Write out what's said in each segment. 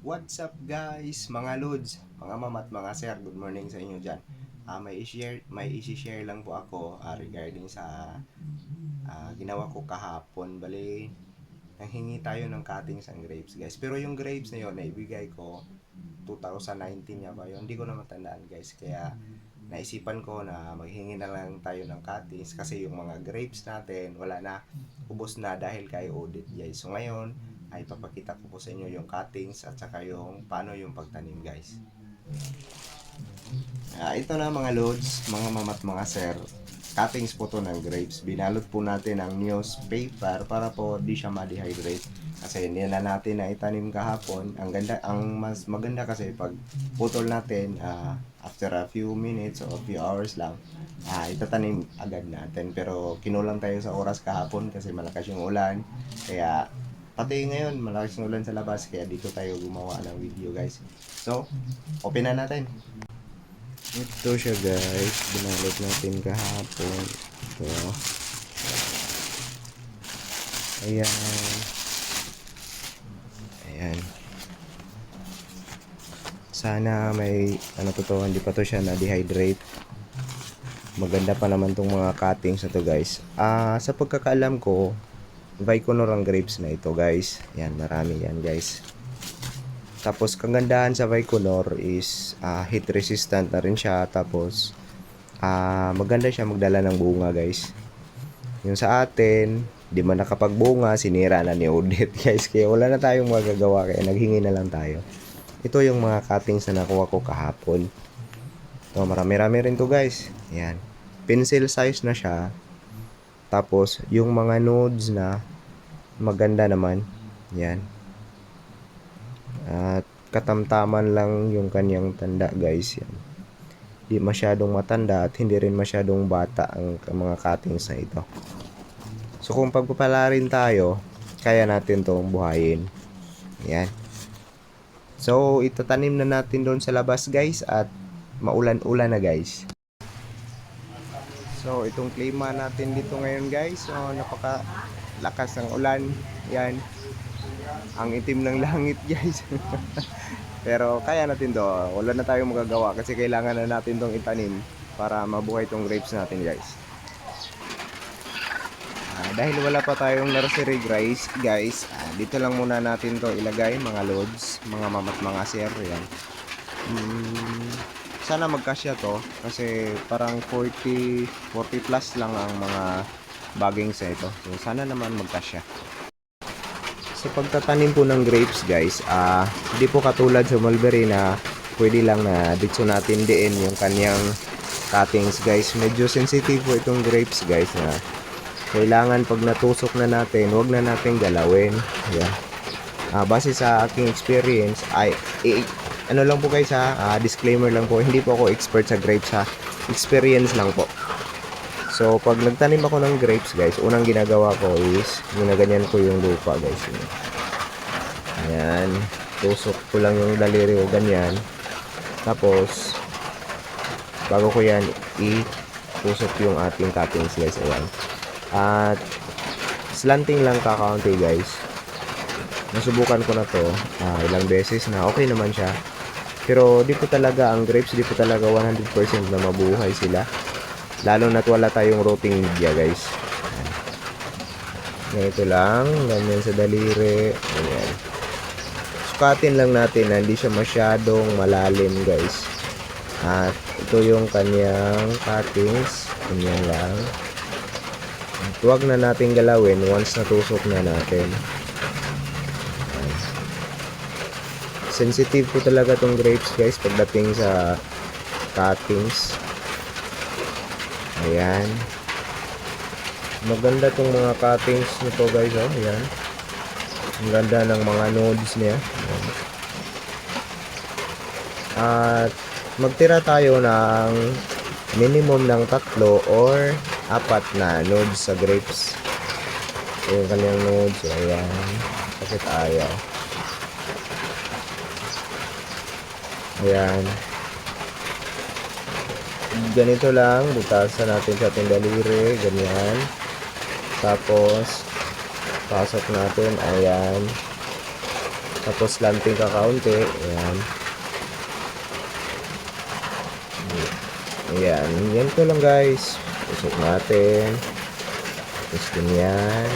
What's up guys, mga lods, mga mama at mga sir, good morning sa inyo dyan. Ah, may i-share, may i-share lang po ako ah, regarding sa ah, ginawa ko kahapon. Bali, nanghingi tayo ng cuttings ang grapes guys. Pero yung grapes na yun, naibigay ko 2019 niya ba yun? Hindi ko na matandaan guys. Kaya naisipan ko na maghingi na lang tayo ng cuttings kasi yung mga grapes natin wala na, ubos na dahil kay audit guys. So ngayon, ay papakita ko po sa inyo yung cuttings at saka yung paano yung pagtanim guys. Ah, ito na mga loads, mga mamat mga sir. Cuttings po to ng grapes. Binalot po natin ng newspaper para po di siya ma-dehydrate. Kasi hindi na natin na itanim kahapon. Ang ganda, ang mas maganda kasi pag putol natin ah, after a few minutes or a few hours lang, ah, itatanim agad natin. Pero kinulang tayo sa oras kahapon kasi malakas yung ulan. Kaya pati ngayon malakas yung ulan sa labas kaya dito tayo gumawa ng video guys. So, open na natin. Ito siya guys, binalot natin kahapon. Ito. Ayan. Ayan. Sana may ano to to, hindi pa to siya na-dehydrate. Maganda pa naman tong mga cuttings na to guys. Ah, sa pagkakaalam ko, Viconor ang grapes na ito guys. Yan, marami yan guys. Tapos kagandahan sa Viconor is ah, heat resistant na rin siya. Tapos ah, maganda siya magdala ng bunga guys. Yung sa atin, di man nakapagbunga, sinira na ni Odette guys. Kaya wala na tayong magagawa kaya naghingi na lang tayo. Ito yung mga cuttings na nakuha ko kahapon. Ito, marami-rami rin to guys. Yan. Pencil size na siya. Tapos, yung mga nodes na maganda naman. Yan. At katamtaman lang yung kanyang tanda guys. Yan. Di masyadong matanda at hindi rin masyadong bata ang mga cuttings na ito. So kung pagpapala rin tayo, kaya natin tong buhayin. Yan. So itatanim na natin doon sa labas guys at maulan-ulan na guys. So itong klima natin dito ngayon guys. So napaka lakas ng ulan. Yan. Ang itim ng langit guys. Pero kaya natin to. Wala na tayong magagawa kasi kailangan na natin tong itanim para mabuhay tong grapes natin guys. Ah, dahil wala pa tayong nursery guys, guys, ah, dito lang muna natin to ilagay mga loads, mga mamat mga sir, yan. Hmm, sana magkasya to kasi parang 40 40 plus lang ang mga bagings na ito. So sana naman magkasya. Sa pagtatanim po ng grapes guys, ah hindi po katulad sa mulberry na pwede lang na dito natin diin yung kanyang cuttings guys. Medyo sensitive po itong grapes guys na kailangan pag natusok na natin, wag na natin galawin. Ayan. Ah, base sa aking experience, ay ano lang po guys ha, ah, disclaimer lang po, hindi po ako expert sa grapes ha. Experience lang po. So, pag nagtanim ako ng grapes guys, unang ginagawa ko is, ginaganyan ko yung lupa guys. Ayan. Tusok ko lang yung daliri ko ganyan. Tapos, bago ko yan, i-tusok yung ating cuttings guys. Ayan. At, slanting lang kakaunti guys. Nasubukan ko na to ah, ilang beses na okay naman siya. Pero di po talaga ang grapes, di po talaga 100% na mabuhay sila. Lalo na't wala tayong rotting media guys. Ganito lang, ganyan sa daliri. Ayan. Sukatin lang natin na hindi siya masyadong malalim guys. At ito yung kanyang cuttings. Ganyan lang. At huwag na natin galawin once natusok na natin. Sensitive po talaga tong grapes guys pagdating sa cuttings. Ayan. Maganda tong mga cuttings nito guys oh. Ayan. Ang ganda ng mga nodes niya. Ayan. At magtira tayo ng minimum ng tatlo or apat na nodes sa grapes. Yung kanyang nodes. Ayan. Bakit ayaw? Ayan. Ganito lang. Butasan natin sa ating daliri. Ganyan. Tapos, pasok natin. Ayan. Tapos lanting ka kaunti. Ayan. Ayan. Yan ko lang guys. Tusok natin. Tapos ganyan.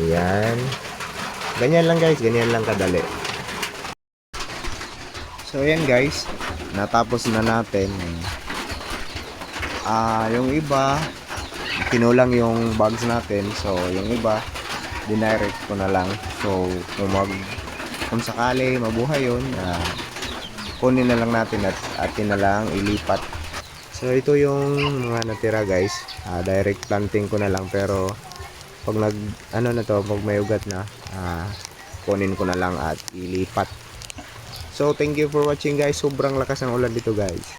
Ayan. Ganyan lang guys. Ganyan lang kadali. So ayan guys. Natapos na natin. Ah, yung iba kinulang yung bags natin. So yung iba dinirect ko na lang. So kung mag kung sakali mabuhay yun, ah, kunin na lang natin at atin na lang ilipat. So ito yung mga natira guys. Ah, direct planting ko na lang pero pag nag ano na to, pag may ugat na, ah, kunin ko na lang at ilipat. So thank you for watching guys. Sobrang lakas ng ulan dito guys.